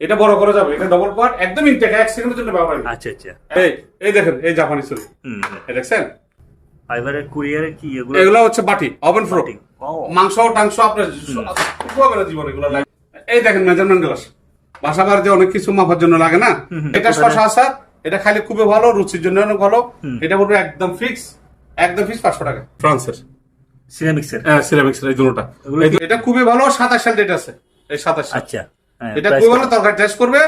এটা বড় করা যাবে এটা ডবল পার্ট একদম ইনটেক এক সেকেন্ডের জন্য ব্যবহার না। আচ্ছা আচ্ছা। এই এই দেখেন এই জাপানি ছুরি দেখছেন? ফাইবারের কুরিয়ারে কি এগুলো? এগুলো হচ্ছে বাটি ওভেন ফ্রো মাংস টাংস আপনার শুকাবে জীবন এগুলো লাগে। এই দেখেন মেজারমেন্ট গ্লাস বাসা বাড়িতে অনেক কিছু মাপার জন্য লাগে না? এটা? শশা আসার এটা খালি খুবই ভালো রুচির জন্য অনেক ভালো। এটা বলব একদম ফিক্স একদম ফিক্স পাঁচশো টাকা। ফ্রান্সের। সিরামিক্সের সিরামিক্স এই দুটোটা। এগুলো এই দু- এটা খুবই ভালো সাতাশ সাল ডেট আছে এই সাতাশ আচ্ছা। হ্যাঁ, এটা price খুবই কত? ভালো তরকারি টেস্ট করবে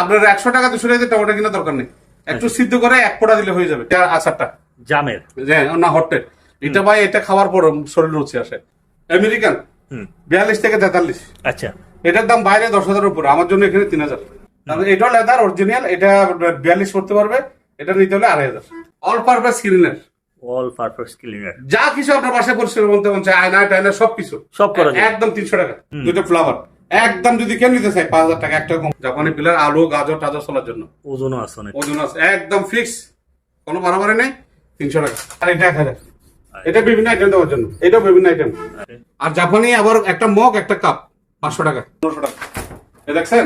আপনার একশো টাকা দুশো টাকা টমেটো কিনা দরকার নেই। একটু সিদ্ধ করে এক পোড়া দিলে হয়ে যাবে। আচারটা। জামের। হ্যাঁ না হটের এটা ভাই এটা খাওয়ার পর শরীর রুচি আসে। আমেরিকান? বিয়াল্লিশ থেকে তেতাল্লিশ। আচ্ছা। এটার দাম বাইরে দশ হাজার উপরে আমার জন্য এখানে তিন হাজার। এটাও লেদার অরিজিনাল এটা বিয়াল্লিশ করতে পারবে এটা নিতে হলে আড়াই হাজার। All purpose cleaner all purpose cleaner যা কিছু আপনার বাসায় পরিষ্কার বলতে মন চায় আয়না টায়না সবকিছু। সব করা একদম তিনশো টাকা। দুটো ফ্লাওয়ার একদম যদি কেউ নিতে চাই পাঁচ হাজার টাকা একটা কম। জাপানি পিলার আলু গাজর টাজর চলার জন্য। ওজনও আছে অনেক। ওজন আছে। একদম ফিক্স কোনো বাড়াবাড়ি নেই। তিনশো টাকা। আর এটা এক হাজার। এটা বিভিন্ন আইটেম দেওয়ার জন্য। এটাও বিভিন্ন আইটেম আর জাপানি আবার একটা মগ একটা কাপ পাঁচশো টাকা। পনেরোশো টাকা। এ দেখছেন?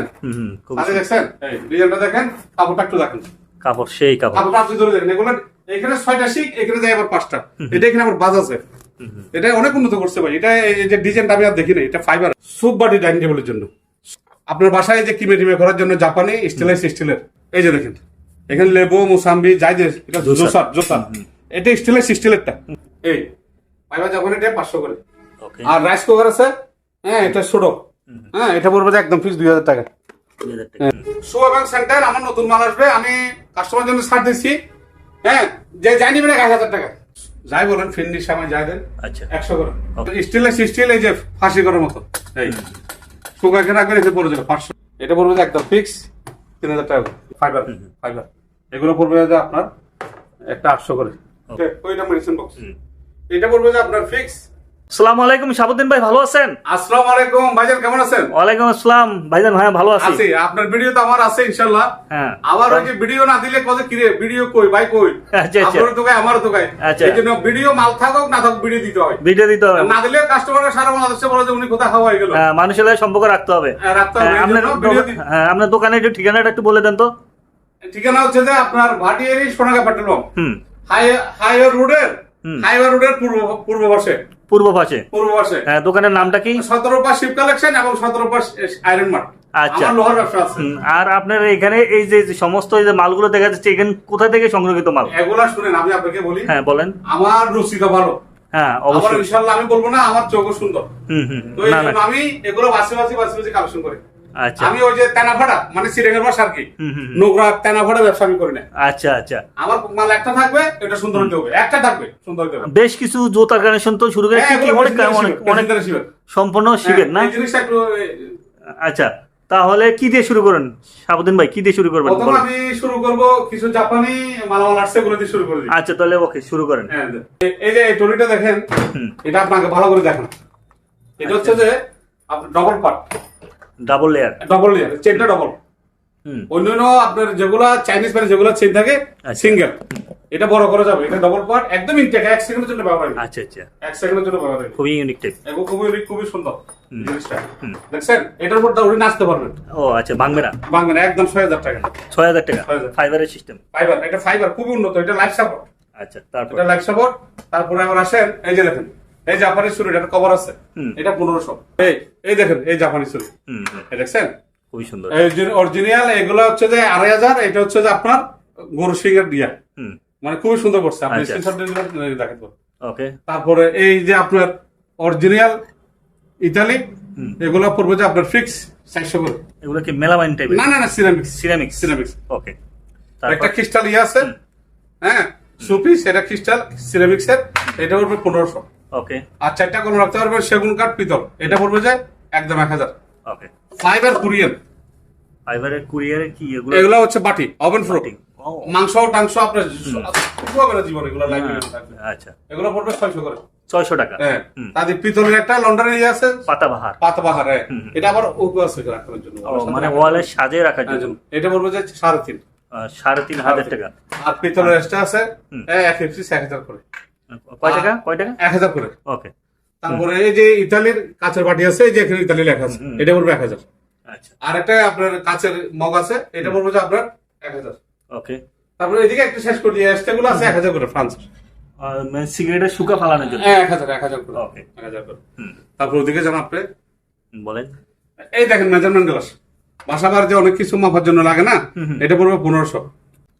আরে দেখছেন? এই ডিজাইনটা দেখেন কাপড়টা একটু দেখেন। কাপড় সেই কাপড়। কাপড়টা আপনি ধরে দেখেন। এগুলো এখানে ছয়টা শিখ এখানে যায় আবার পাঁচটা। এটা এখানে আবার বাজ আছে। এটা অনেক উন্নত করছে ভাই। এটা এই যে ডিজাইনটা আমি আর দেখিনি এটা ফাইবার সুপ বাটি ডাইনিং টেবিলের জন্য। আপনার বাসায় যে কিমে টিমে করার জন্য জাপানি স্টেনলেস স্টিলের এই যে দেখেন এখানে লেবু মুসাম্বি যাই যে এটা জোসার। জোসার এটা স্টেনলেস স্টিলেরটা এই ফাইবার জাপানি এটা পাঁচশো করে। আর রাইস কুকার আছে হ্যাঁ এটা ছোট। হ্যাঁ এটা পড়বে একদম ফিক্স দুই হাজার টাকা। শু এবং সেন্টার আমার নতুন মাল আসবে আমি কাস্টমার জন্য ছাড় দিচ্ছি হ্যাঁ যে যাই নিবেন এক হাজার টাকা। যাই বলেন ফিন্নির সময় যাই দেন। আচ্ছা। একশো করে। স্টিলের স্টিল এই যে ফাঁসি করার মতো। এই। শুকাকে রাখবেন এসে পড়ে যাবে পাঁচশো। এটা পড়বে যে একদম ফিক্স তিন হাজার টাকা ফাইবার ফাইবার এগুলো পড়বে যে আপনার একটা আটশো করে। ওইটা মেডিসিন বক্স এটা পড়বে যে আপনার ফিক্স আসসালামু আলাইকুম শাহাবুদ্দিন ভাই ভালো আছেন? আসসালামু আলাইকুম ভাইজান কেমন আছেন? ওয়ালাইকুম আসসালাম ভাইজান হ্যাঁ ভালো আছি। আছি আপনার ভিডিও তো আমার আছে ইনশাল্লাহ হ্যাঁ। আবার ওই যে ভিডিও না দিলে কত কিরে ভিডিও কই ভাই কই? আচ্ছা, আচ্ছা। গায় আমারও তো গায় আচ্ছা। এই জন্য ভিডিও মাল থাকুক না থাকুক ভিডিও দিতে হয়। ভিডিও দিতে হবে। না দিলে কাস্টমাররা সারা বাংলাদেশে বলে যে উনি হাওয়া হয়ে গেল। হ্যাঁ, মানুষের সাথে সম্পর্ক রাখতে হবে। হ্যাঁ, রাখতে হবে। হ্যাঁ, আপনার হ্যাঁ, আপনার দোকানের একটু ঠিকানাটা একটু বলে দেন তো। ঠিকানা হচ্ছে যে আপনার Bhatiari Sonaga petrol pump hmm highway রোডের। হাইওয়ে রোডের পূর্ব পূর্ব পাশে। পূর্ব পাশে। পূর্ব পাশে। হ্যাঁ, দোকানের নামটা কি? সতেরো পাশ শিব কালেকশন এবং সতেরো পাশ আয়রন মার্ট আচ্ছা। আর আপনার এখানে এই যে সমস্ত এই যে মালগুলো দেখা যাচ্ছে এখানে কোথা থেকে সংরক্ষিত মাল? এগুলা শুনেন আমি আপনাকে বলি। হ্যাঁ বলেন। আমার রুচিটা ভালো। হ্যাঁ অবশ্যই। আমি বলব না আমার চোখও সুন্দর। হুম হুম আমি এগুলো বাসি বাসি বাসি বাসি কালেকশন করি। আচ্ছা। আমি ওই যে তেনাফাড়া মানে সিরেঙ্গের বাসা আর কি। নোংরা তেনাফাড়া ব্যবসা আমি করি না। আচ্ছা আচ্ছা। আমার মাল একটা থাকবে এটা সুন্দর হবে। একটা থাকবে সুন্দর হবে। বেশ কিছু জুতার কানেকশন তো শুরু করে হ্যাঁ, কি অনেক অনেক অনেক সম্পূর্ণ না? হ্যাঁ, জিনিসটা একটু আচ্ছা তাহলে কি দিয়ে শুরু করেন? সাবুদ্দিন ভাই কি দিয়ে শুরু করবেন? প্রথম আমি শুরু করব কিছু জাপানি মালামাল আসছে গুলো দিয়ে শুরু করে আচ্ছা তাহলে ওকে শুরু করেন। হ্যাঁ, এই- যে টলিটা দেখেন এটা আপনাকে ভালো করে দেখেন। এটা হচ্ছে যে double part double layer double layer চেনটা ডবল হুম। অন্যান্য আপনার যেগুলা চাইনিজ মানে যেগুলো চেন থাকে আচ্ছা। সিঙ্গেল এটা বড় করা যাবে এটা ডবল পার্ট একদম ইনটেক এক সেকেন্ডের জন্য ব্যবহার হয়। আচ্ছা আচ্ছা। এক সেকেন্ডের জন্য ব্যবহার হয়। খুবই ইউনিক টাইপ এবং খুবই খুবই সুন্দর জিনিসটা। দেখছেন? এটার উপর উনি নাচতে পারবেন। ও আচ্ছা ভাঙবে না একদম টাকা। ফাইবারের সিস্টেম ফাইবার এটা ফাইবার খুবই উন্নত এটা লাইফ সাপোর্ট আচ্ছা তারপর? এটা লাইফ সাপোর্ট তারপরে আবার আসেন এই যে দেখেন এই জাপানি ছুরি এটা কভার আছে। এটা পনেরোশো। এই এই দেখেন এই জাপানি এই দেখছেন? খুবই সুন্দর। অরিজিনাল এগুলো হচ্ছে যে আড়াই হাজার এটা হচ্ছে যে আপনার গরু সিংহের দিয়া। মানে খুবই সুন্দর করছে। আপনি আচ্ছা। স্ক্রিনশট দেখেন। ওকে তারপরে এই যে আপনার অরিজিনাল ইতালি এগুলো পড়বে যে আপনার ফিক্স চারশো করে। এগুলো কি মেলামাইন টাইপের না না না সিরামিক্স সিরামিক্স সিরামিক্স ওকে একটা ক্রিস্টাল ইয়ে আছে। হ্যাঁ সুপিস এটা ক্রিস্টাল সিরামিক্স এর এটা পড়বে পনেরোশো। ওকে আর চারটা কোনো রাখতে পারবে সেগুন কাঠ পিতল। এটা পড়বে যে একদম এক হাজার। ওকে ফাইবার কুরিয়ান ফাইবারের কুরিয়ারে কি এগুলো? এগুলো হচ্ছে বাটি ওভেন ফ্রো মাংস টাংস আপনার জীবন এগুলো লাগবে আচ্ছা। এগুলো পড়বে ছয়শো করে। ছয়শো টাকা। হ্যাঁ। তাদের পিতলের একটা লন্ডনের ইয়ে আছে পাতা বাহার পাতা বাহার হ্যাঁ এটা আবার উপ আছে রাখার জন্য। মানে ওয়ালে সাজে রাখার হ্যাঁ, জন্য এটা পড়বে যে সাড়ে তিন। সাড়ে তিন হাজার টাকা। আর পিতলের এক্সট্রা আছে হ্যাঁ, এক পিস এক হাজার করে। কয় টাকা? কয় টাকা? এক হাজার করে। ওকে। তারপরে এই যে ইতালির কাঁচের বাটি আছে এই যে এখানে ইতালি লেখা আছে এটা পড়বে এক হাজার। আচ্ছা। আর একটা আপনার কাছের মগ আছে এটা পড়বে যে আপনার এক হাজার। ওকে। তারপরে এদিকে একটু শেষ করে দিয়ে আছে এক হাজার করে ফ্রান্স। মানে সিগারেটের শুকা ফালানোর জন্য? এক হাজার এক হাজার করে। ওকে। এক হাজার করে। তারপর ওদিকে যান আপনি বলেন। এই দেখেন মেজারমেন্ট গ্লাস বাসাবার যে অনেক কিছু মাপার জন্য লাগে না এটা পড়বে পনেরোশো।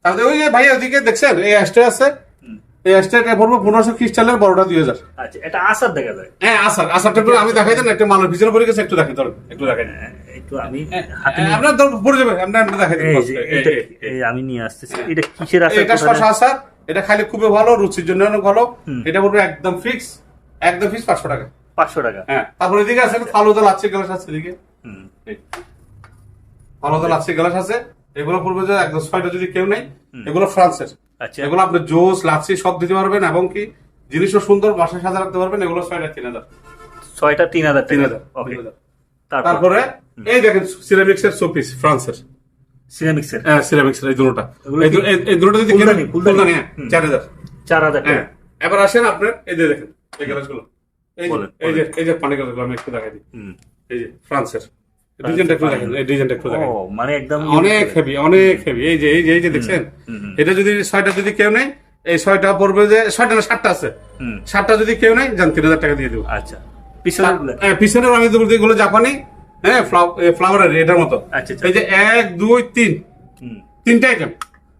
তাহলে ওই যে ভাই ওদিকে দেখছেন এই অ্যাস্টে আছে। এই পড়বে পনেরোশো খ্রিস্টালের বড়টা দুই হাজার। আচ্ছা এটা আসার দেখা যায়? হ্যাঁ আসার। আসারটা একটু আমি দেখাই দেন একটু মালের পিছনে পড়ে গেছে একটু দেখাই ধরেন একটু দেখাই দেন। হ্যাঁ, একটু আমি হ্যাঁ, হাতে নিয়ে- আপনার ধর পড়ে যাবে আপনি আপনি দেখাই দিন এই কষ্ট। যে, এই, এটা- এই, এই। এই আমি নিয়ে আসতেছি। এটা কিসের আসার এটা শশা আসার। এটা খালি খুবই ভালো রুচির জন্য অনেক ভালো। এটা পড়বে একদম ফিক্স একদম ফিক্স পাঁচশো টাকা। পাঁচশো টাকা? হ্যাঁ তারপর এদিকে আছে ফালুদা লাচ্ছি গ্লাস আছে এদিকে। হুম। ফালুদা লাচ্ছি গ্লাস আছে। এগুলো পড়বে যে একদম ছয়টা যদি কেউ নেই এগুলো ফ্রান্সের। আচ্ছা। এগুলো আপনি জুস লাচ্ছি সব দিতে পারবেন এবং কি জিনিসও সুন্দর বাসায় সাজা রাখতে পারবেন এগুলো ছয়টা তিন হাজার। ছয়টা তিন হাজার তিন হাজার। তারপর? এই দেখেন সিরামিক্স এর শোপিস ফ্রান্সের। সিরামিক্সের? হ্যাঁ সিরামিক্স এই দুটোটা। এই দুটোটা যদি ফুলদানি? হ্যাঁ। চার হাজার। চার হাজার হ্যাঁ এবার আসেন আপনার এই যে দেখেন এই গ্লাসগুলো এই যে এই যে এই যে পানি গ্লাসগুলো আমি একটু দেখাই দিই। এই যে ফ্রান্সের। ডিজাইনটা একটু দেখেন এই ডিজাইনটা একটু দেখেন মানে একদম অনেক হেভি অনেক হেভি এই যে এই যে এই যে দেখছেন? হুম, হুম। এটা যদি ছয়টা যদি কেউ নেই এই ছয়টা পড়বে যে ছয়টা না সাতটা আছে। সাতটা যদি কেউ নেই যান তিন হাজার টাকা দিয়ে দেবো। আচ্ছা। পিছনের হ্যাঁ, পিছনের আমি দেবো যেগুলো জাপানি হ্যাঁ ফ্লাওয়ারের এটার মতো। আচ্ছা, আচ্ছা। এই যে এক দুই তিন। তিনটা আইটেম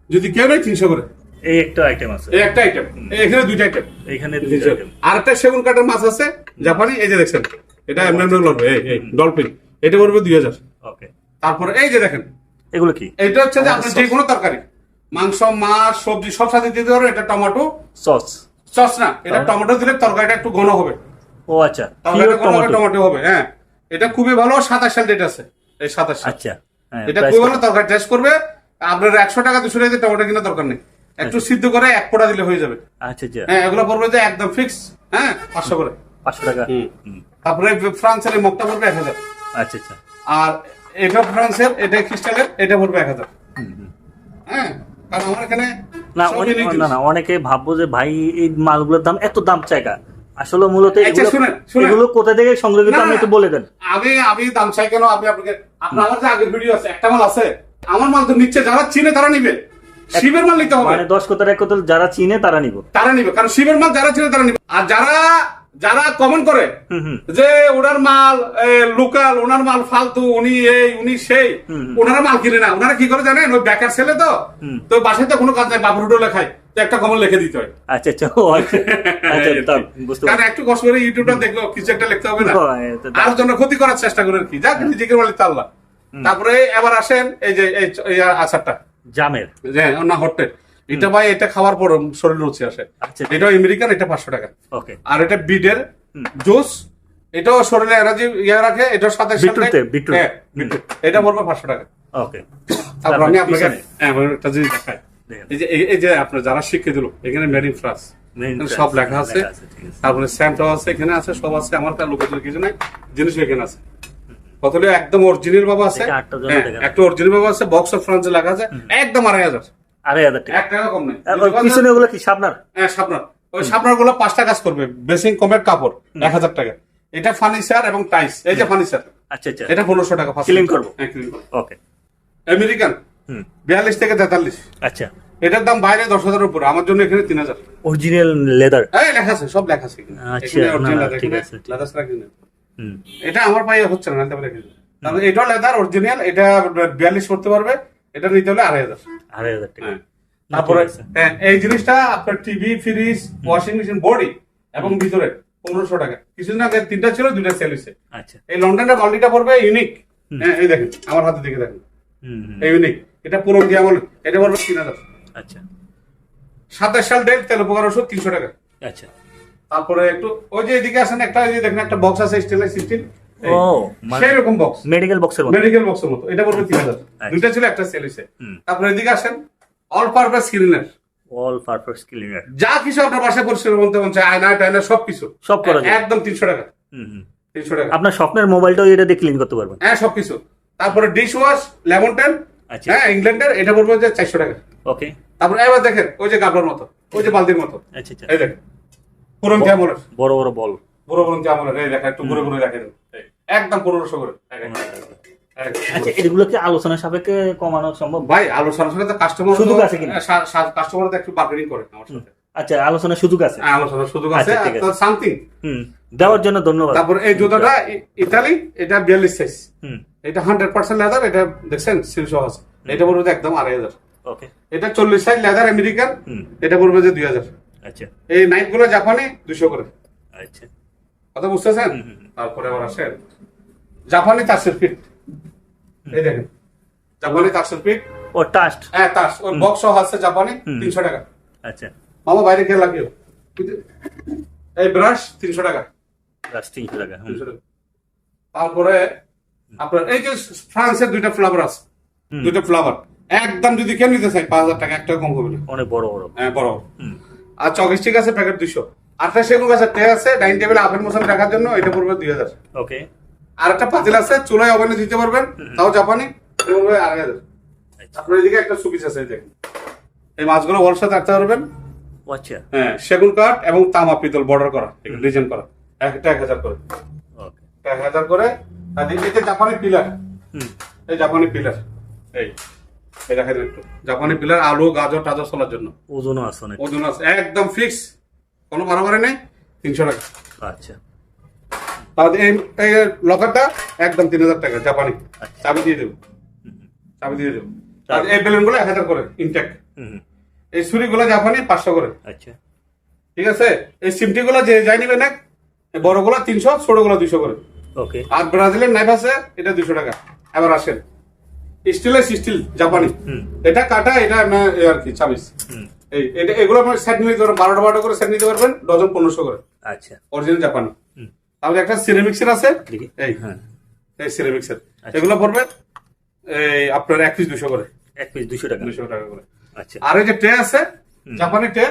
যদি কেউ নেই তিনশো করে। এই একটা আইটেম আছে। এই একটা আইটেম এখানে দুইটা আইটেম এখানে দুইটা আইটেম আর একটা সেগুন কাঠের মাছ আছে জাপানি এই যে দেখছেন। এটা এমনি এমনি লড়বে এই এই ডলফিন। এটা পড়বে দুই হাজার। ওকে তারপরে এই যে দেখেন এগুলো কি? এটা হচ্ছে যে আপনার যে কোনো তরকারি। মাংস মাছ সবজি সব সাথে দিতে পারবেন এটা টমেটো সস সস না এটা টমেটো দিলে তরকারিটা একটু ঘন হবে। ও আচ্ছা। টমেটো টমেটো হবে হ্যাঁ। এটা খুবই ভালো সাতাশ সাল ডেট আছে এই সাতাশ আচ্ছা হ্যাঁ এটা খুবই ভালো তরকারি টেস্ট করবে। আপনার একশো টাকা দুশো টাকা টমেটো কিনা দরকার নেই। একটু সিদ্ধ করে এক পোড়া দিলে হয়ে যাবে। আচ্ছা আচ্ছা। হ্যাঁ এগুলো পড়বে যে একদম ফিক্স হ্যাঁ পাঁচশো করে। পাঁচশো টাকা। হুম। হুম। তারপরে ফ্রান্সের মুখটা পড়বে এক হাজার। আচ্ছা আচ্ছা। আর এটা ফ্রান্সের এটা খ্রিস্টানের এটা পড়বে এক হাজার। হ্যাঁ কারণ আমার এখানে না অনেক- না না অনেকে ভাববো যে ভাই এই মালগুলোর দাম এত দাম চাইকা আসলে মূলত আচ্ছা, এগুলো- কোথা থেকে সংগ্রহিত না, একটু বলে দেন। আমি আমি দাম চাই কেন? আপনি আপনাকে আপনার আমার যে আগের ভিডিও আছে একটা মাল আছে। আমার মাল তো নিচ্ছে যারা চিনে তারা নিবে। শিবের মাল নিতে হবে। মানে দশ কোথার এক কোথার যারা চিনে তারা নিব। তারা নিবে কারণ শিবের মাল যারা চিনে তারা নিবে। আর যারা যারা কমেন্ট করে যে ওনার মাল লোকাল ওনার মাল ফালতু উনি এই উনি সেই। ওনারা মাল কিনে না। ওনারা কি করে জানেন? ওই বেকার ছেলে তো। তো বাসায় তো কোনো কাজ নাই বাবুর হোটেলে খায়। তো একটা কমন লিখে দিতে হয়। আচ্ছা আচ্ছা। আচ্ছা। আচ্ছা কারণ একটু কষ্ট করে ইউটিউবটা দেখল কিছু একটা লিখতে হবে না। আর জন্য ক্ষতি করার চেষ্টা করে কি? যাক নিজেকে মালিক আল্লাহ। তারপরে এবার আসেন এই যে এই আচারটা। জামের। যে না হটটেল এটা ভাই এটা খাওয়ার পর শরীর রুচি আসে। আচ্ছা এটা আমেরিকান এটা পাঁচশো টাকা। আর এটা বিডের জুস এটাও শরীরে এনার্জি ইয়ে রাখে এটার সাথে সাথে। হ্যাঁ। এটা পড়বে পাঁচশো টাকা। ওকে। তারপর আমি আপনাকে। হ্যাঁ, আমি একটা জিনিস দেখাই। এই যে এই- এই যে আপনার যারা শিখিয়ে দিল এখানে মেড ইন ফ্রান্স সব লেখা আছে। তারপরে স্যামটাও আছে এখানে আছে সব আছে আমার কাছে লোকের কিছু নাই জিনিস এখানে আছে। কত হলো একদম অরিজিনাল বাবা আছে। হ্যাঁ। একটা অরিজিনাল বাবা আছে বক্স অফ ফ্রান্সে লেখা আছে একদম আড়াই হাজার। আড়াই হাজার টাকা। এক টাকা কম নেই। পিছনে ওগুলো কি সাবনার হ্যাঁ সাবনার ওই সাবনারগুলো পাঁচটা কাজ করবে বেসিং কমের কাপড় এক হাজার টাকা। এটা ফার্নিচার এবং টাইস এই যে ফার্নিচার। আচ্ছা আচ্ছা। এটা পনেরোশো টাকা করব। হ্যাঁ ক্লিন করব। ওকে আমেরিকান বিয়াল্লিশ থেকে তেতাল্লিশ। আচ্ছা। এটার দাম বাইরে দশ হাজার উপরে। আমার জন্য এখানে তিন হাজার। অরিজিনাল লেদার লেখা আছে সব লেখা আছে। আচ্ছা, ঠিক আছে, ছাড়া এটা আমার পায়ে হচ্ছে না। কারণ এটাও লেদার অরিজিনাল এটা বিয়াল্লিশ করতে পারবে। এটা নিতে হলে আড়াই হাজার আড়াই হাজার টাকা। হ্যাঁ। তারপরে হ্যাঁ, এই জিনিসটা আপনার TV fridge washing machine body এবং ভিতরে পনেরোশো টাকা। কিছুদিন আগে তিনটা ছিল দুইটা সেল হয়েছে। আচ্ছা। এই লন্ডনের কোয়ালিটিটা পড়বে ইউনিক হ্যাঁ এই দেখেন আমার হাতে দেখে দেখেন। এই ইউনিক এটা পুরো দিয়ে আমল এটা পড়বে তিন হাজার। আচ্ছা। সাতাশ সাল ডেট তেল উপকার ওষুধ তিনশো টাকা। আচ্ছা। তারপরে একটু ওই যে এদিকে আসেন একটা দেখেন একটা বক্স আছে স্টেনলেস সিক্সটিন ও মানে সেই রকম বক্স মেডিকেল বক্সের মতো। মেডিকেল বক্সের মতো। এটা পড়বে তিন হাজার। আচ্ছা। দুইটা ছিল একটা সেল হুম। তারপরে এদিকে আসেন all purpose cleaner all purpose cleaner যা কিছু আপনার বাসায় পরিষ্কার বলতে মন চায় আয়না টায়না সব কিছু সব করা যায়। একদম তিনশো টাকা। হুম হুম। তিনশো টাকা। আপনার স্বপ্নের মোবাইলটাও এটা দিয়ে ক্লিন করতে পারবেন। হ্যাঁ সবকিছু। তারপরে ডিশ ওয়াশ লেমন টেন আচ্ছা। হ্যাঁ ইংল্যান্ডের এটা পড়বে যে চারশো টাকা। ওকে তারপরে এবার দেখেন ওই যে গাবলার মতো ওই যে বালতির মতো। আচ্ছা আচ্ছা। এই দেখেন পুরন ক্যামলের বড় বড় বল। বড় পুরন ক্যামলের এই দেখা একটু ঘুরে ঘুরে দেখেন। একদম পনেরোশো করে। আচ্ছা এগুলো কি আলোচনা সাপেক্ষে কমানো সম্ভব? ভাই আলোচনার সাথে তো কাস্টমার সুযোগ আছে কিনা? কাস্টমার তো একটু বার্গেনিং করে আমার সাথে। আচ্ছা আলোচনার সুযোগ আছে? হ্যাঁ, আলোচনার সুযোগ আছে। আচ্ছা, ঠিক সামথিং হুম দেওয়ার জন্য ধন্যবাদ। তারপর এই জুতাটা ইতালি এটা বিয়াল্লিশ সাইজ হুম। এটা হান্ড্রেড পার্সেন্ট লেদার এটা দেখছেন সিল আছে। এটা পড়বে একদম আড়াই হাজার। ওকে এটা চল্লিশ সাইজ লেদার আমেরিকান হুম। এটা পড়বে যে দুই হাজার। আচ্ছা। এই নাইটগুলো জাপানি দুশো করে। আচ্ছা। কথা বুঝতেছেন? হুম। তারপরে আবার আসেন জাপানি চারশো ফিট এই দেখেন জাপানি চারশো ফিট ও টাস্ট হ্যাঁ টাস্ট ওই বক্স সহ আছে জাপানি তিনশো টাকা। আচ্ছা। মামা বাইরে খেয়ে লাগিও এই ব্রাশ তিনশো টাকা। প্লাস তিনশো টাকা তারপরে আপনার এই যে ফ্রান্সের দুইটা ফ্লাভার আছে। দুইটা ফ্লাভার একদম যদি কেউ নিতে চাই পাঁচ হাজার টাকা একটা কম হবে অনেক বড় বড়। হ্যাঁ বড় আর চকস্টিক আছে প্যাকেট দুইশো। আটটা সেগুন গাছের ট্রে আছে ডাইনিং টেবিলে আপেল মশলা রাখার জন্য এটা পড়বে দুই হাজার। ওকে। আর একটা পাতিল আছে চুলায় ওভেনে দিতে পারবেন তাও জাপানি এটা পড়বে আড়াই হাজার। আচ্ছা। আপনার এদিকে একটা সুপিস আছে দেখেন। এই মাছগুলো সাথে রাখতে পারবেন। আচ্ছা। হ্যাঁ সেগুন কাঠ এবং তামা পিতল বর্ডার করা ডিজাইন করা। একটা এক হাজার করে। ওকে। এক হাজার করে। আর যে জাপানি পিলার হুম। এই জাপানি পিলার এই এই দেখেন একটু। জাপানি পিলার আলু গাজর টাজর চলার জন্য। ওজনও আছে ওজন আছে একদম ফিক্স কোনো বাড়াবাড়ি নেই? তিনশো টাকা। আচ্ছা। তাহলে এই লকারটা একদম তিন হাজার টাকা জাপানি। আচ্ছা। চাবি দিয়ে দেবো। চাবি দিয়ে দেবো। আর এই বেলুনগুলো এক হাজার করে ইনটেক এই ছুরি গুলো জাপানি পাঁচশো করে। আচ্ছা। ঠিক আছে? এই সিমটি গুলো যে যাই নিবে না এই বড়গুলো তিনশো ছোটগুলো দুইশো করে। ওকে। আর ব্রাজিলের নাইফ আছে এটা দুশো টাকা। এবার আসেন। স্টিলের স্টিল জাপানি। এটা কাটা এটা আর কি ছাব্বিশ হুম। এই এটা এগুলো আপনার সেট নিতে পারবেন বারোটা বারোটা করে সেট নিতে পারবেন ডজন পনেরোশো করে। আচ্ছা। অরিজিনাল জাপানি তাহলে একটা সিরামিক্সের আছে। এই হ্যাঁ। এই সিরামিক্সের আচ্ছা। এগুলো পড়বে এই আপনার এক পিস দুশো করে। এক পিস দুশো টাকা। দুশো টাকা করে। আচ্ছা। আর এই যে ট্রে আছে জাপানি ট্রে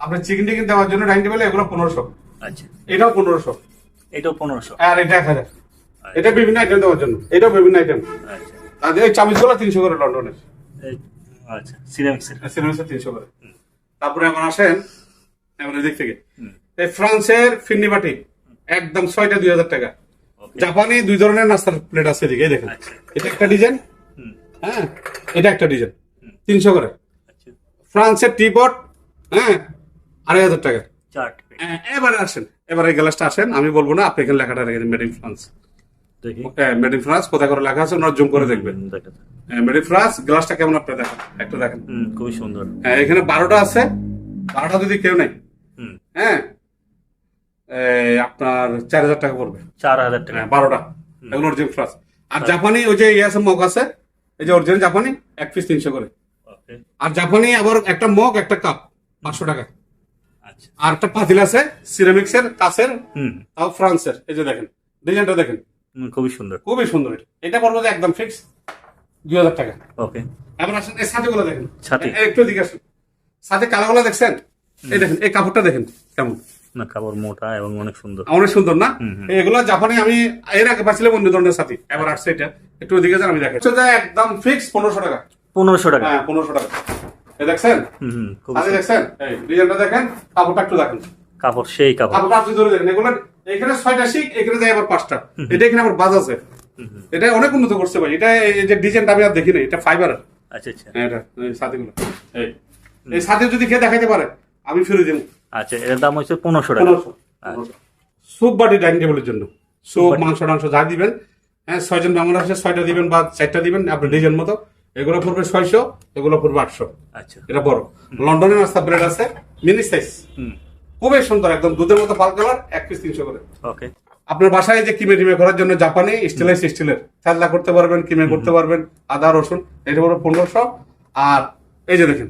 আপনার চিকেন টিকেন দেওয়ার জন্য ডাইনিং টেবিলে এগুলো পনেরোশো। আচ্ছা। এটাও পনেরোশো। এটাও পনেরোশো। আর এটা এক হাজার। এটা বিভিন্ন আইটেম দেওয়ার জন্য। এটাও বিভিন্ন আইটেম আচ্ছা। আর এই চামিচগুলো তিনশো করে লন্ডনের। আচ্ছা। সিরামিক্সের সিনেমাসের তিনশো করে। তারপরে এখন আসেন এদিক থেকে। এই ফ্রান্সের ফিন্নি বাটি একদম ছয়টা দুই হাজার টাকা। জাপানি দুই ধরনের নাস্তার প্লেট আছে এদিকে দেখেন। আচ্ছা। এটা একটা ডিজাইন। হ্যাঁ এটা একটা ডিজাইন। তিনশো করে। আচ্ছা। ফ্রান্সের টিপট হ্যাঁ আড়াই হাজার টাকা। হ্যাঁ, এবারে আসেন এবারে এই গ্লাসটা আসেন আমি বলব না আপনি এখানে লেখাটা রেখে মেড ইন ফ্রান্স দেখি। মেড ইন ফ্রান্স কোথায় করে লেখা আছে ওনারা জুম করে দেখবেন। মেড ইন ফ্রান্স গ্লাসটা কেমন আপনি দেখেন? একটু দেখেন। খুবই সুন্দর। হ্যাঁ এখানে বারোটা আছে বারোটা যদি কেউ নেই হ্যাঁ আপনার চার হাজার টাকা পড়বে। চার হাজার টাকা। হ্যাঁ বারোটা। এগুলো অরিজিনাল ফ্রান্স আর জাপানি ওই যে ইয়ে আছে মগ আছে এই যে অরিজিনাল জাপানি এক পিস তিনশো করে। আর জাপানি আবার একটা মগ একটা কাপ পাঁচশো টাকা। আচ্ছা। আর একটা পাতিল আছে সিরামিক্সের কাছের তাও ফ্রান্সের। এই যে দেখেন ডিজাইনটা দেখেন। খুবই সুন্দর। খুবই সুন্দর এটা। পড়বে একদম ফিক্স দুই হাজার টাকা। ওকে এবার আসেন এই ছাতিগুলো দেখেন। ছাতি। এ- একটু দিকে আসুন। সাথে কালাগুলো দেখছেন? এই দেখেন এই কাপড়টা দেখেন কেমন? না কাপড় মোটা এবং অনেক সুন্দর। অনেক সুন্দর না। এগুলো জাপানি আমি এর আগে পাচ্ছিলাম অন্য ধরনের সাথী এবার আসছে এটা। একটু ওদিকে যান আমি দেখেন সেটা একদম ফিক্স পনেরোশো টাকা। পনেরোশো টাকা। হ্যাঁ পনেরোশো টাকা। দেখছেন? হুম হুম দেখছেন? এই ডিজাইনটা দেখেন কাপড়টা একটু দেখেন। কাপড় সেই কাপড়। আপনি ধরে দেখেন এগুলো এখানে ছয়টা শিখ এখানে দেয় আবার পাঁচটা। এটা এখানে আবার বাজ আছে। এটা অনেক উন্নত করছে ভাই। এটা এই যে ডিজাইনটা আমি আর দেখি নাই এটা ফাইবার আচ্ছা আচ্ছা। এটা এই সাথীগুলো। এই। এই সাথে যদি খেয়ে দেখাইতে পারে আমি ফিরে দেবো। আচ্ছা এর দাম হচ্ছে পনেরোশো টাকা। আচ্ছা। বাটি ডাইনিং টেবিলের জন্য। স্যুপ মাংস টাংস যা দিবেন হ্যাঁ ছয়জন মেহমান আসে ছয়টা দিবেন বা চারটা দিবেন আপনার ডিজাইন মতো। এগুলো পড়বে ছয়শো এগুলো পড়বে আটশো। আচ্ছা। এটা বড়। লন্ডনের নাস্তা ব্রেড আছে মিনি সাইজ। হুম। খুবই সুন্দর একদম দুধের মতো পাল কালার এক পিস তিনশো করে। ওকে আপনার বাসায় যে কিমে টিমে করার জন্য জাপানি স্টেনলেস স্টিলের খেলনা করতে পারবেন কিমে করতে পারবেন আদা রসুন এটা পড়বে পনেরোশো। আর এই যে দেখেন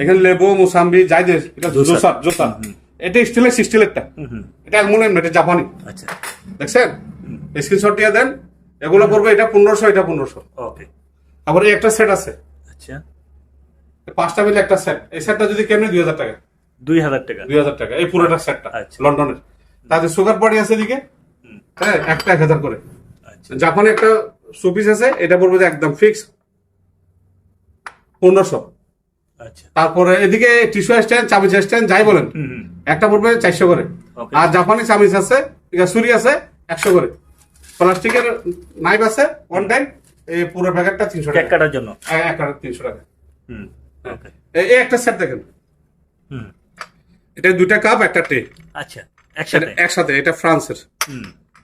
এখানে লেবু মুসাম্বি যাই যে এটা জোসার। জোসার এটা স্টেনলেস স্টিলেরটা। এটা অ্যালুমিনিয়াম এটা জাপানি। আচ্ছা। দেখছেন? স্ক্রিনশট দিয়ে দেন এগুলো পড়বে এটা পনেরোশো এটা পনেরোশো। ওকে আবার একটা সেট আছে। আচ্ছা। পাঁচটা মিলে একটা সেট এই সেটটা যদি কেমনি দুই হাজার টাকা। দুই হাজার টাকা। দুই হাজার টাকা এই পুরোটা সেটটা আচ্ছা। লন্ডনের। তাদের সুগার পার্টি আছে এদিকে? হ্যাঁ একটা এক হাজার করে। আচ্ছা। জাপানে একটা শোপিস আছে এটা পড়বে যে একদম ফিক্স পনেরোশো। আচ্ছা। তারপরে এদিকে টিস্যু স্ট্যান্ড চামিচ স্ট্যান্ড যাই বলেন একটা পড়বে চারশো করে। আর জাপানি চামিচ আছে ছুরি আছে একশো করে। প্লাস্টিকের নাইফ আছে ওয়ান টাইম এই পুরো প্যাকেটটা তিনশো টাকা। কাটার জন্য? হ্যাঁ, এক কাটার তিনশো টাকা। হুম। এই এই একটা সেট দেখেন। হুম। এটা দুইটা কাপ একটা টে আচ্ছা একসাথে? একসাথে এটা ফ্রান্সের।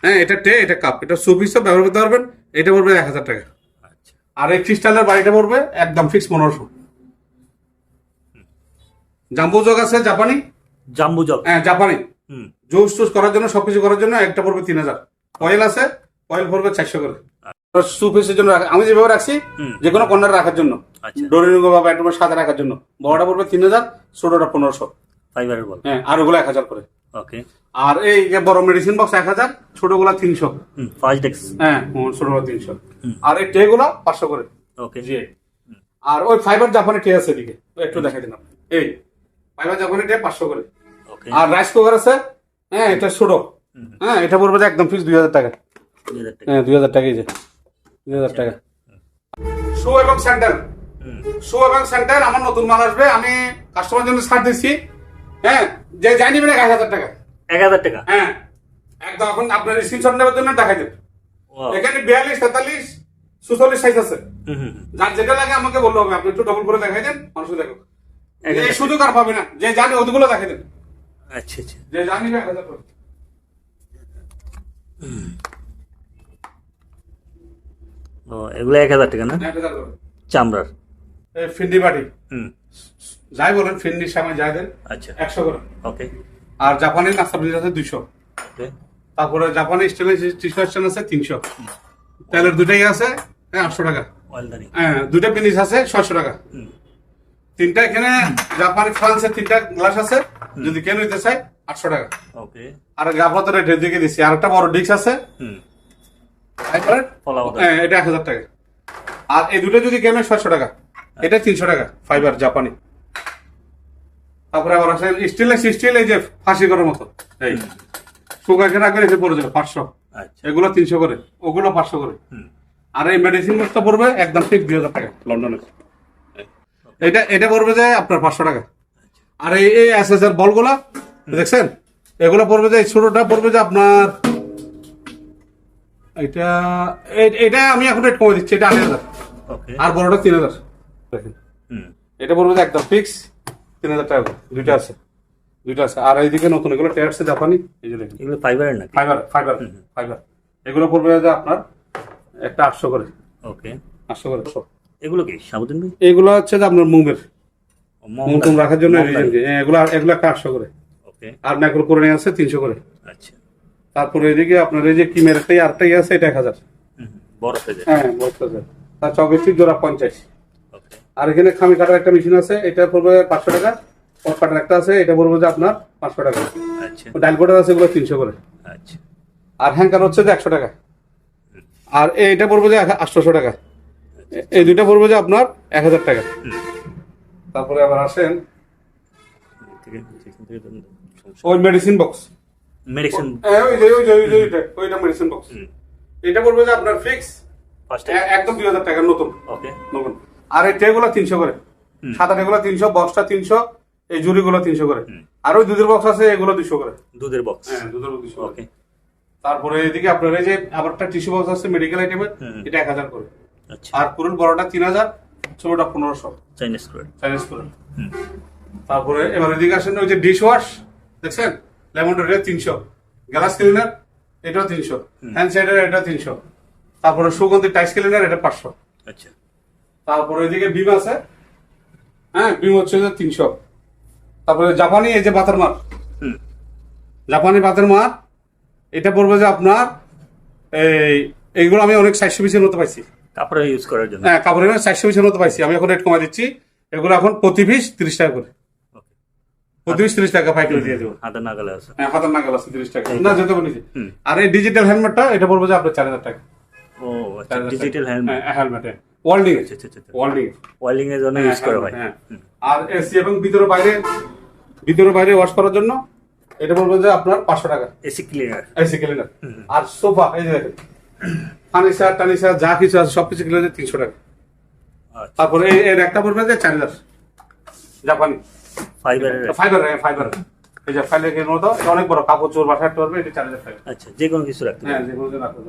হ্যাঁ এটা টে এটা কাপ এটা সুপিসও ব্যবহার করতে পারবেন এটা পড়বে এক হাজার টাকা। আচ্ছা। আর এই ক্রিস্টালের বাড়িটা পড়বে একদম ফিক্স পনেরোশো। জাম্বু জগ আছে জাপানি? জাম্বু জগ। হ্যাঁ জাপানি। হুম। জুস টুস করার জন্য সবকিছু করার জন্য একটা পড়বে তিন হাজার। অয়েল আছে অয়েল পড়বে চারশো করে। সুপিসের জন্য রাখা- আমি যেভাবে রাখছি। যে কোনো কর্নার রাখার জন্য। আচ্ছা। ডোরিনুগ বা ব্যাটরুমের সাথে রাখার জন্য। বড়টা পড়বে তিন হাজার ছোটটা পনেরোশো। ফাইবারের বল। হ্যাঁ আর ওগুলো এক হাজার করে। ওকে। আর এই যে বড় মেডিসিন বক্স এক হাজার ছোটগুলা তিনশো। ফার্স্ট ডেক্স হ্যাঁ ছোটগুলা তিনশো। আর এই ট্রে গুলা পাঁচশো করে। ওকে। জি। আর ওই ফাইবার জাপানি ট্রে আছে এদিকে। একটু দেখাই দিন আপনি। এই ফাইবার জাপানি ট্রে পাঁচশো করে। ওকে। আর রাইস কুকার আছে হ্যাঁ এটা ছোট। হ্যাঁ এটা পড়বে একদম ফিক্স দুই হাজার টাকা। হ্যাঁ দুই হাজার টাকা এই যে। দুই হাজার টাকা। শু এবং স্যান্ডেল শু এবং স্যান্ডেল আমার নতুন মাল আসবে। আমি কাস্টমার জন্য ছাড় দিচ্ছি হ্যাঁ যে যাই নিবেন এক হাজার টাকা। এক হাজার টাকা? হ্যাঁ একদম এখন আপনার স্ক্রিনশট নেওয়ার জন্য টাকা Wow. এখানে বিয়াল্লিশ তেতাল্লিশ সুচল্লিশ সাইজ আছে। হুম হুম হুম। যার যেটা লাগে আমাকে বলতে হবে আপনি একটু ডবল করে দেখাই দেন মানুষ দেখো। এই সুযোগ আর পাবে না। যে জানি ওগুলো দেখাই দেন। আচ্ছা আচ্ছা। যে জানি এক হাজার। ও এগুলো এক হাজার টাকা না। চামড়ার। ফিন্ডি হুম। যাই বলেন ফিন্ডির সময় যাই দেন। আচ্ছা। একশো করে। ওকে। আর জাপানি নাস্তা ব্রিজ আছে দুইশো। তারপরে জাপানি স্টেনলেস টিস্টার আছে তিনশো। তেলের দুটাই আছে হ্যাঁ আটশো টাকা। হ্যাঁ দুটা পিনিস আছে ছয়শো টাকা। তিনটা এখানে জাপানি ফ্রান্সের তিনটা গ্লাস আছে যদি কেউ নিতে চাই আটশো টাকা। ওকে। আর আপাতত রেট দিকে দিচ্ছি আর একটা বড় ডিস্ক আছে। হ্যাঁ এটা এক হাজার টাকা। আর এই দুটো যদি কেন ছয়শো টাকা। এটা তিনশো টাকা ফাইবার জাপানি। তারপরে আবার আছে স্টিলের স্টিল এই যে ফাঁসি করার মতো। এই শুকাকে রাখবেন এসে পড়ে যাবে পাঁচশো। আচ্ছা। এগুলো তিনশো করে ওগুলো পাঁচশো করে। হুম। আর এই মেডিসিন বক্সটা পড়বে একদম ঠিক দুই হাজার টাকা লন্ডনে। এটা এটা পড়বে যে আপনার পাঁচশো টাকা। আর এই এই এস এস এর বলগুলা দেখছেন? এগুলো পড়বে যে ছোটটা পড়বে যে আপনার এটা এটা আমি এখন রেট কমে দিচ্ছি এটা আট হাজার। আর বড়টা তিন হাজার। দেখেন। হুম। এটা পড়বে যে একদম ফিক্স তিন হাজার টাকা দুইটা আছে। দুইটা আছে। আর এইদিকে নতুন এগুলো টেয়ারসে জাপানি এই যে দেখেন। এগুলো ফাইবারের নাকি? ফাইবার ফাইবার ফাইবার এগুলো পড়বে যে আপনার একটা আটশো করে। ওকে আটশো করে এগুলো কি? সাবুদ্দিন ভাই? এগুলো হচ্ছে যে আপনার মুমের। মুম রাখার জন্য? হ্যাঁ, এগুলো এগুলো একটা আটশো করে। ওকে আর ম্যাক্রো করে নিয়ে আছে তিনশো করে। আচ্ছা। তারপরে এদিকে আপনার এই যে কিমের একটাই আরেকটাই আছে এটা এক হাজার। বড় সাইজের হ্যাঁ বলতে হাজার তার চকের জোড়া পঞ্চাশ। আর এখানে খামি কাটার একটা মেশিন আছে এটা পড়বে পাঁচশো টাকা পট কাটার একটা আছে এটা পড়বে যে আপনার পাঁচশো টাকা। আচ্ছা। ডাইল কোটার আছে এগুলো তিনশো করে। আচ্ছা। আর হ্যাঙ্কার হচ্ছে যে একশো টাকা। আর এইটা পড়বে যে আটশোশো টাকা। এই দুইটা পড়বে যে আপনার এক হাজার টাকা। তারপরে আবার আসেন। ওই মেডিসিন বক্স মেডিসিন ওই যে ওই যে ওই যে ওইটা, ওইটা মেডিসিন বক্স এটা পড়বে যে আপনার ফিক্স একদম দুই হাজার টাকা নতুন। ওকে নতুন। আর এই ট্রেগুলো তিনশো করে। সাদা ট্রেগুলো তিনশো বক্সটা তিনশো এই জুড়িগুলো তিনশো করে। আর ওই দুধের বক্স আছে এগুলো দুশো করে। দুধের বক্স হ্যাঁ দুধের বক্স দুশো ওকে তারপরে এদিকে আপনার এই যে আবার একটা টিস্যু বক্স আছে মেডিকেল আইটেমের। এটা এক হাজার করে। আচ্ছা। আর পুরুল বড়টা তিন হাজার ছোটটা পনেরোশো। চাইনিজ করে চাইনিজ করে তারপরে এবার এদিকে আসেন ওই যে ডিশ ওয়াশ দেখছেন? লেমন এটা তিনশো। গ্লাস ক্লিনার এটাও তিনশো। হ্যান্ড সাইডার এটা তিনশো। তারপরে সুগন্ধি টাইস ক্লিনার এটা পাঁচশো। আচ্ছা। তারপরে এদিকে বিম আছে। হ্যাঁ বিম হচ্ছে যে তিনশো। তারপরে জাপানি এই যে বাতের মার। জাপানি বাতের মার এটা পড়বে যে আপনার এই এইগুলো আমি অনেক চারশো পিসের মতো পাইছি। কাপড়ে ইউজ করার জন্য। হ্যাঁ কাপড়ের চারশো পিসের মতো পাইছি। আমি এখন রেট কমাই দিচ্ছি। এগুলো এখন প্রতি পিস তিরিশ টাকা করে। পিস তিরিশ টাকা পাইকারি দিয়ে দেবো। হাতের নাগালে আছে। হ্যাঁ হাতের নাগাল আছে তিরিশ টাকা। না। যেতে বলেছি আর এই ডিজিটাল হেলমেটটা এটা পড়বে যে আপনার চার হাজার টাকা। ও ডিজিটাল হেলমেট হেলমেট ওয়ার্ল্ডিং আচ্ছা আচ্ছা আচ্ছা ওয়ার্ল্ডিং এর জন্য ইউজ করা হয় হ্যাঁ। আর এসি এবং ভিতরে বাইরে ভিতরে বাইরে ওয়াশ করার জন্য এটা বলব যে আপনার পাঁচশো টাকা। এসি ক্লিনার এসি ক্লিনার আর সোফা এই যে দেখেন। ফার্নিচার টার্নিচার যা কিছু আছে সবকিছু কিনে যে তিনশো টাকা। আচ্ছা। তারপরে এর একটা পড়বে যে চার হাজার জাপানি ফাইবারের ফাইবার ফাইবার এই যে ফাইলের মতো এটা অনেক বড়। কাপড় চোর বাসায় রাখতে পারবে এটা চার হাজার টাকা আচ্ছা যে কোনো কিছু রাখতে হ্যাঁ যে কোনো দিন রাখতে